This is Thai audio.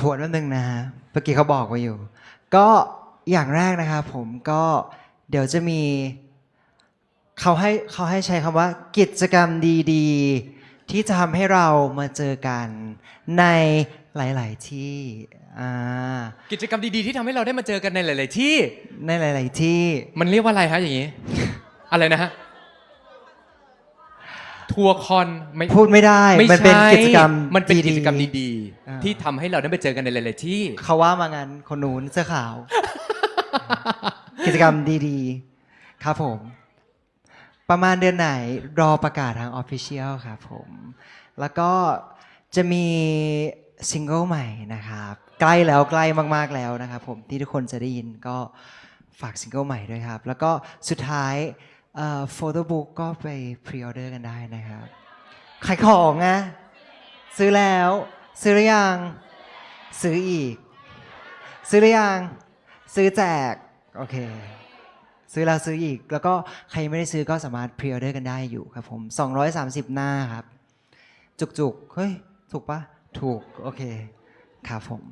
ทวนแป๊บนึงนะฮะเมื่อกี้เขาบอกไว้อยู่ ก็อย่างแรกนะครับผมก็เดี๋ยวจะมีเขาให้เขาให้ใช้คำว่ากิจกรรมดีๆ ที่จะทำให้เรามาเจอกันในหลาย ๆ ที่อ่ากิจกรรมดีๆที่ทำให้เราได้มาเจอกันในหลาย ๆ ที่ในหลาย ๆ ที่ มันเรียกว่าอะไรฮะอย่างนี้ อะไรนะฮะ ทัวร์คอนไม่พูดไม่ได้ไม่มันเป็นใช่กิจกรรมมันเป็นกิจกรรมๆดีอ่าๆที่ทำให้เราได้ไปเจอกันในหลายๆที่เขาว่ามางั้นคนนู้นเสื้อขาว กิจกรรมดีๆ ครับผม ประมาณเดือนไหนรอประกาศทางออฟฟิเชียลครับผม แล้วก็จะมีซิงเกิลใหม่นะครับ ใกล้แล้วใกล้มากๆแล้วนะครับผมที่ทุกคนจะได้ยินก็ฝากซิงเกิลใหม่ด้วยครับ แล้วก็สุดท้าย โฟโต้บุ๊กก็ไปพรีออเดอร์กันได้นะครับขายของนะซื้อแล้ว ซื้อหรือยัง ซื้ออีก ซื้อหรือยัง ซื้อแจก โอเค ซื้อแล้วซื้ออีก แล้วก็ใครไม่ได้ซื้อก็สามารถพรีออเดอร์กันได้อยู่ครับผม 230 หน้าครับ จุกๆ เฮ้ย ถูกปะถูก โอเค ครับผม